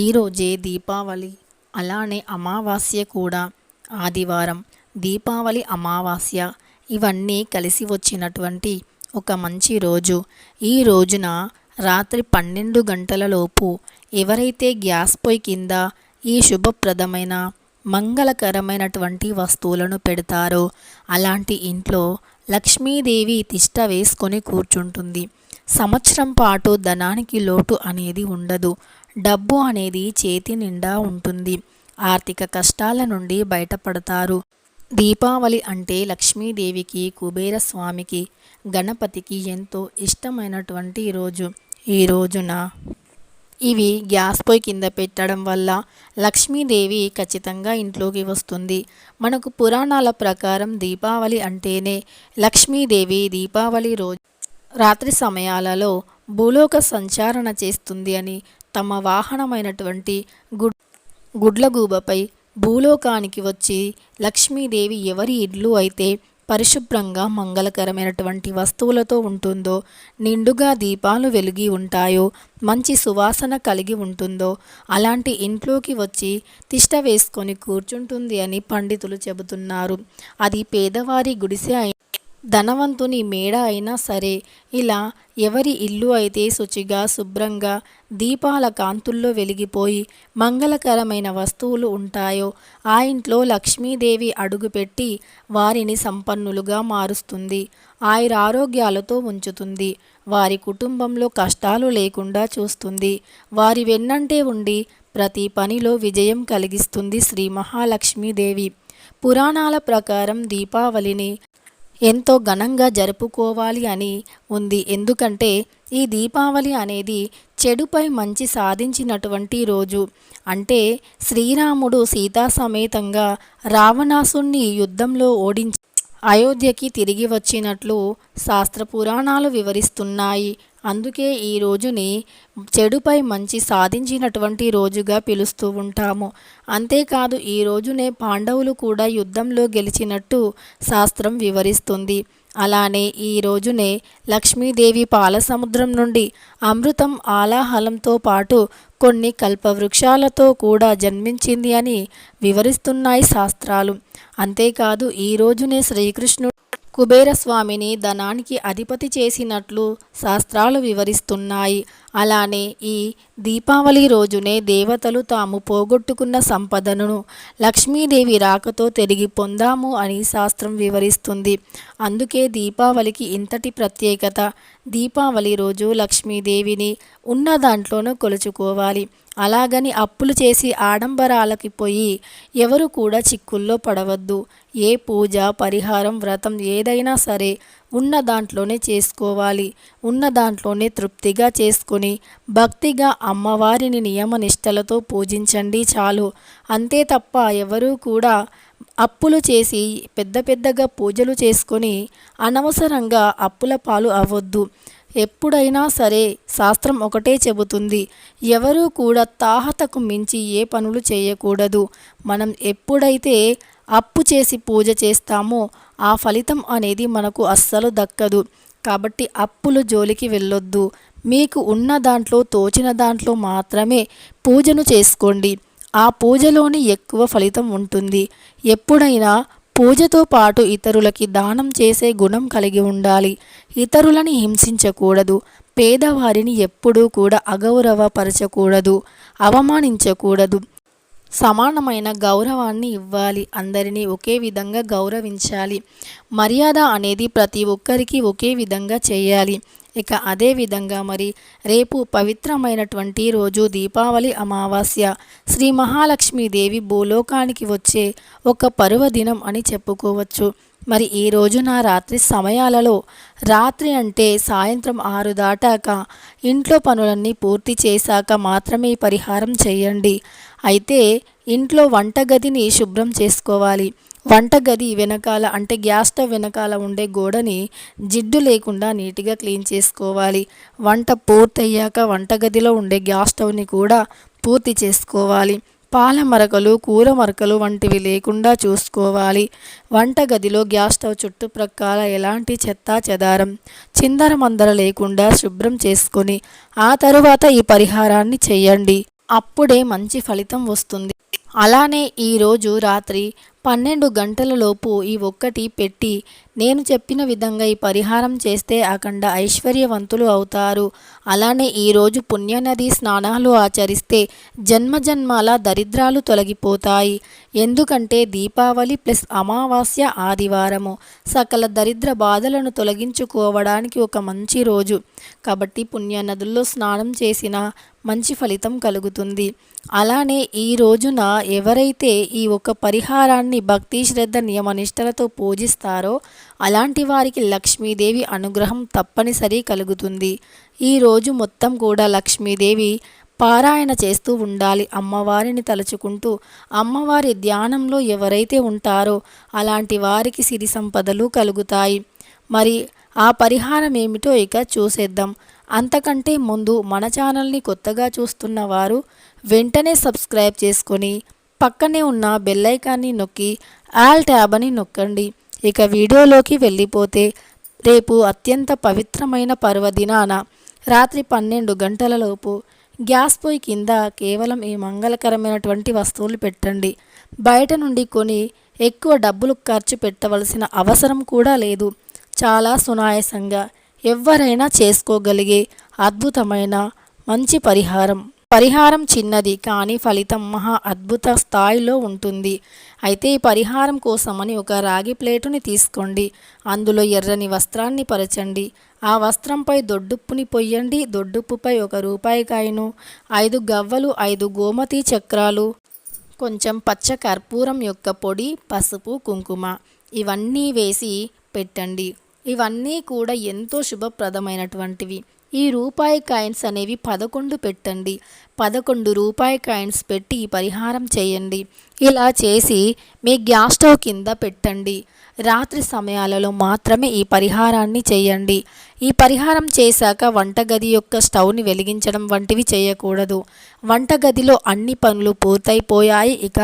ఈరోజే దీపావళి. అలానే అమావాస్య కూడా. ఆదివారం దీపావళి అమావాస్య ఇవన్నీ కలిసి వచ్చినటువంటి ఒక మంచి రోజు. ఈ రోజున రాత్రి పన్నెండు గంటలలోపు ఎవరైతే గ్యాస్ పొయ్యి కింద ఈ శుభప్రదమైన మంగళకరమైనటువంటి వస్తువులను పెడతారో అలాంటి ఇంట్లో లక్ష్మీదేవి తిష్ట వేసుకొని కూర్చుంటుంది. సంవత్సరం పాటు ధనానికి లోటు అనేది ఉండదు. డబ్బు అనేది చేతి నిండా ఉంటుంది. ఆర్థిక కష్టాల నుండి బయటపడతారు. దీపావళి అంటే లక్ష్మీదేవికి కుబేర స్వామికి గణపతికి ఎంతో ఇష్టమైనటువంటి రోజు. ఈ రోజున ఇవి గ్యాస్ పొయ్యి కింద పెట్టడం వల్ల లక్ష్మీదేవి ఖచ్చితంగా ఇంట్లోకి వస్తుంది. మనకు పురాణాల ప్రకారం దీపావళి అంటేనే లక్ష్మీదేవి దీపావళి రోజు. రాత్రి సమయాలలో భూలోక సంచారణ చేస్తుంది అని తమ వాహనమైనటువంటి గుడ్ గుడ్లగూబపై భూలోకానికి వచ్చి లక్ష్మీదేవి ఎవరి ఇల్లు అయితే పరిశుభ్రంగా మంగళకరమైనటువంటి వస్తువులతో ఉంటుందో నిండుగా దీపాలు వెలిగి ఉంటాయో మంచి సువాసన కలిగి ఉంటుందో అలాంటి ఇంట్లోకి వచ్చి తిష్ట వేసుకొని కూర్చుంటుంది అని పండితులు చెబుతున్నారు. అది పేదవారి గుడిసె ధనవంతుని మేడ అయినా సరే ఇలా ఎవరి ఇల్లు అయితే శుచిగా శుభ్రంగా దీపాల కాంతుల్లో వెలిగిపోయి మంగళకరమైన వస్తువులు ఉంటాయో ఆ ఇంట్లో లక్ష్మీదేవి అడుగుపెట్టి వారిని సంపన్నులుగా మారుస్తుంది. ఆయురారోగ్యాలతో ఉంచుతుంది. వారి కుటుంబంలో కష్టాలు లేకుండా చూస్తుంది. వారి వెన్నంటే ఉండి ప్రతి పనిలో విజయం కలిగిస్తుంది శ్రీ మహాలక్ష్మీదేవి. పురాణాల ప్రకారం దీపావళిని ఎంతో ఘనంగా జరుపుకోవాలి అని ఉంది. ఎందుకంటే ఈ దీపావళి అనేది చెడుపై మంచి సాధించినటువంటి రోజు. అంటే శ్రీరాముడు సీతా సమేతంగా రావణాసుణ్ణి యుద్ధంలో ఓడించి అయోధ్యకి తిరిగి వచ్చినట్లు శాస్త్ర పురాణాలు వివరిస్తున్నాయి. అందుకే ఈ రోజుని చెడుపై మంచి సాధించినటువంటి రోజుగా పిలుస్తూ ఉంటాము. అంతేకాదు ఈ రోజునే పాండవులు కూడా యుద్ధంలో గెలిచినట్టు శాస్త్రం వివరిస్తుంది. అలానే ఈ రోజునే లక్ష్మీదేవి పాలసముద్రం నుండి అమృతం ఆలాహలంతో పాటు కొన్ని కల్పవృక్షాలతో కూడా జన్మించింది అని వివరిస్తున్నాయి శాస్త్రాలు. అంతేకాదు ఈ రోజునే శ్రీకృష్ణుడు కుబేరస్వామిని ధనానికి అధిపతి చేసినట్లు శాస్త్రాలు వివరిస్తున్నాయి. అలానే ఈ దీపావళి రోజునే దేవతలు తాము పోగొట్టుకున్న సంపదను లక్ష్మీదేవి రాకతో తిరిగి పొందాము అని శాస్త్రం వివరిస్తుంది. అందుకే దీపావళికి ఇంతటి ప్రత్యేకత దీపావళి రోజు లక్ష్మీదేవిని ఉన్న దాంట్లోనూ కొలుచుకోవాలి. అలాగని అప్పులు చేసి ఆడంబరాలకి పోయి ఎవరు కూడా చిక్కుల్లో పడవద్దు. ఏ పూజ పరిహారం వ్రతం ఏదైనా సరే ఉన్న దాంట్లోనే చేసుకోవాలి. ఉన్న దాంట్లోనే తృప్తిగా చేసుకొని భక్తిగా అమ్మవారిని నియమనిష్టలతో పూజించండి చాలు. అంతే తప్ప ఎవరూ కూడా అప్పులు చేసి పెద్ద పెద్దగా పూజలు చేసుకొని అనవసరంగా అప్పుల పాలు అవ్వద్దు. ఎప్పుడైనా సరే శాస్త్రం ఒకటే చెబుతుంది. ఎవరూ కూడా తాహతకు మించి ఏ పనులు చేయకూడదు. మనం ఎప్పుడైతే అప్పు చేసి పూజ చేస్తామో ఆ ఫలితం అనేది మనకు అస్సలు దక్కదు. కాబట్టి అప్పులు జోలికి వెళ్ళొద్దు. మీకు ఉన్న దాంట్లో తోచిన దాంట్లో మాత్రమే పూజను చేసుకోండి. ఆ పూజలోని ఎక్కువ ఫలితం ఉంటుంది. ఎప్పుడైనా పూజతో పాటు ఇతరులకి దానం చేసే గుణం కలిగి ఉండాలి. ఇతరులని హింసించకూడదు. పేదవారిని ఎప్పుడూ కూడా అగౌరవపరచకూడదు. అవమానించకూడదు. సమానమైన గౌరవాన్ని ఇవ్వాలి. అందరినీ ఒకే విధంగా గౌరవించాలి. మర్యాద అనేది ప్రతి ఒక్కరికి ఒకే విధంగా చేయాలి. ఇక అదే విధంగా మరి రేపు పవిత్రమైనటువంటి రోజు దీపావళి అమావాస్య. శ్రీ మహాలక్ష్మీదేవి భూలోకానికి వచ్చే ఒక పర్వదినం అని చెప్పుకోవచ్చు. మరి ఈ రోజున రాత్రి సమయాలలో రాత్రి అంటే సాయంత్రం ఆరు దాటాక ఇంట్లో పనులన్నీ పూర్తి చేశాక మాత్రమే పరిహారం చేయండి. అయితే ఇంట్లో వంటగదిని శుభ్రం చేసుకోవాలి. వంటగది వెనకాల అంటే గ్యాస్ స్టవ్ వెనకాల ఉండే గోడని జిడ్డు లేకుండా నీట్గా క్లీన్ చేసుకోవాలి. వంట పూర్తయ్యాక వంటగదిలో ఉండే గ్యాస్ స్టవ్ని కూడా పూర్తి చేసుకోవాలి. పాల మరకలు కూర మరకలు వంటివి లేకుండా చూసుకోవాలి. వంటగదిలో గ్యాస్ స్టవ్ చుట్టుప్రక్కల ఎలాంటి చెత్త చెదారం చిందరమందర లేకుండా శుభ్రం చేసుకొని ఆ తరువాత ఈ పరిహారాన్ని చేయండి. అప్పుడే మంచి ఫలితం వస్తుంది. అలానే ఈరోజు రాత్రి పన్నెండు గంటలలోపు ఈ ఒక్కటి పెట్టి నేను చెప్పిన విధంగా ఈ పరిహారం చేస్తే అఖండ ఐశ్వర్యవంతులు అవుతారు. అలానే ఈరోజు పుణ్యనది స్నానాలు ఆచరిస్తే జన్మజన్మాల దరిద్రాలు తొలగిపోతాయి. ఎందుకంటే దీపావళి ప్లస్ అమావాస్య ఆదివారము. సకల దరిద్ర బాధలను తొలగించుకోవడానికి ఒక మంచి రోజు. కాబట్టి పుణ్యనదుల్లో స్నానం చేసిన మంచి ఫలితం కలుగుతుంది. అలానే ఈ రోజున ఎవరైతే ఈ ఒక పరిహారాన్ని భక్తి శ్రద్ధ నియమనిష్టలతో పూజిస్తారో అలాంటి వారికి లక్ష్మీదేవి అనుగ్రహం తప్పనిసరి కలుగుతుంది. ఈ రోజు మొత్తం కూడా లక్ష్మీదేవి పారాయణ చేస్తూ ఉండాలి. అమ్మవారిని తలుచుకుంటూ అమ్మవారి ధ్యానంలో ఎవరైతే ఉంటారో అలాంటి వారికి సిరి సంపదలు కలుగుతాయి. మరి ఆ పరిహారం ఏమిటో ఇక చూసేద్దాం. అంతకంటే ముందు మన ఛానల్ని కొత్తగా చూస్తున్న వారు వెంటనే సబ్స్క్రైబ్ చేసుకొని పక్కనే ఉన్న బెల్లైకాన్ని నొక్కి ఆల్ ట్యాబ్ అని నొక్కండి. ఇక వీడియోలోకి వెళ్ళిపోతే రేపు అత్యంత పవిత్రమైన పర్వదినాన రాత్రి పన్నెండు గంటలలోపు గ్యాస్ పొయ్యి కింద కేవలం ఈ మంగళకరమైనటువంటి వస్తువులు పెట్టండి. బయట నుండి కొని ఎక్కువ డబ్బులు ఖర్చు పెట్టవలసిన అవసరం కూడా లేదు. చాలా సునాయాసంగా ఎవరైనా చేసుకోగలిగే అద్భుతమైన మంచి పరిహారం. పరిహారం చిన్నది కానీ ఫలితం మహా అద్భుత స్థాయిలో ఉంటుంది. అయితే ఈ పరిహారం కోసమని ఒక రాగి ప్లేటుని తీసుకోండి. అందులో ఎర్రని వస్త్రాన్ని పరచండి. ఆ వస్త్రంపై దొడ్డుప్పుని పొయ్యండి. దొడ్డుప్పుపై ఒక రూపాయి కాయను ఐదు గవ్వలు ఐదు గోమతి చక్రాలు కొంచెం పచ్చ కర్పూరం యొక్క పొడి పసుపు కుంకుమ ఇవన్నీ వేసి పెట్టండి. ఇవన్నీ కూడా ఎంతో శుభప్రదమైనటువంటివి. ఈ రూపాయి కాయిన్స్ అనేవి పదకొండు పెట్టండి. పదకొండు రూపాయి కాయిన్స్ పెట్టి పరిహారం చేయండి. ఇలా చేసి మీ గ్యాస్ స్టవ్ కింద పెట్టండి. రాత్రి సమయాలలో మాత్రమే ఈ పరిహారాన్ని చేయండి. ఈ పరిహారం చేశాక వంటగది యొక్క స్టవ్ని వెలిగించడం వంటివి చేయకూడదు. వంటగదిలో అన్ని పనులు పూర్తయిపోయాయి. ఇక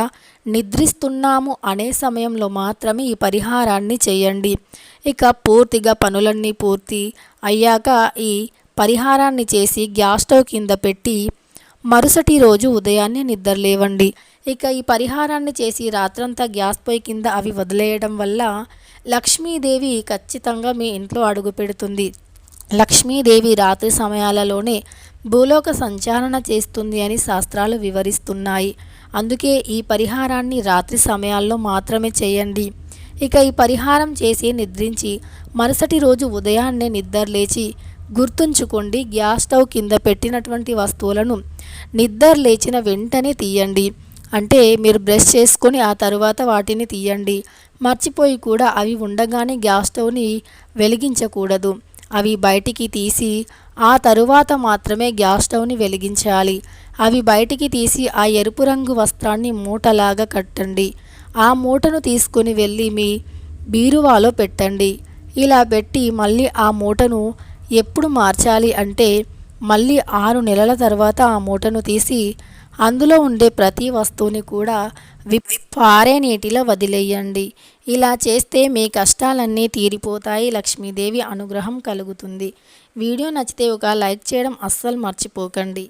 నిద్రిస్తున్నాము అనే సమయంలో మాత్రమే ఈ పరిహారాన్ని చేయండి. ఇక పూర్తిగా పనులన్నీ పూర్తి అయ్యాక ఈ పరిహారాన్ని చేసి గ్యాస్ స్టవ్ కింద పెట్టి మరుసటి రోజు ఉదయాన్నే నిద్రలేవండి ఇక ఈ పరిహారాన్ని చేసి రాత్రంతా గ్యాస్ పొయ్యి కింద అవి వదిలేయడం వల్ల లక్ష్మీదేవి ఖచ్చితంగా మీ ఇంట్లో అడుగు పెడుతుంది. లక్ష్మీదేవి రాత్రి సమయాలలోనే భూలోక సంచారణ చేస్తుంది అని శాస్త్రాలు వివరిస్తున్నాయి. అందుకే ఈ పరిహారాన్ని రాత్రి సమయాల్లో మాత్రమే చేయండి. ఇక ఈ పరిహారం చేసి నిద్రించి మరుసటి రోజు ఉదయాన్నే నిద్ర లేచి గుర్తుంచుకోండి గ్యాస్ స్టవ్ కింద పెట్టినటువంటి వస్తువులను నిద్ర లేచిన వెంటనే తీయండి. అంటే మీరు బ్రష్ చేసుకొని ఆ తరువాత వాటిని తీయండి. మర్చిపోయి కూడా అవి ఉండగానే గ్యాస్ స్టవ్ని వెలిగించకూడదు. అవి బయటికి తీసి ఆ తరువాత మాత్రమే గ్యాస్ స్టవ్ని వెలిగించాలి. అవి బయటికి తీసి ఆ ఎరుపు రంగు వస్త్రాన్ని మూటలాగా కట్టండి. ఆ మూటను తీసుకుని వెళ్ళి మీ బీరువాలో పెట్టండి. ఇలా పెట్టి మళ్ళీ ఆ మూటను ఎప్పుడు మార్చాలి అంటే మళ్ళీ ఆరు నెలల తర్వాత ఆ మూటను తీసి అందులో ఉండే ప్రతి వస్తువుని కూడా పారే నీటిలో వదిలేయండి. ఇలా చేస్తే మీ కష్టాలన్నీ తీరిపోతాయి. లక్ష్మీదేవి అనుగ్రహం కలుగుతుంది. వీడియో నచ్చితే ఒక లైక్ చేయడం అస్సలు మర్చిపోకండి.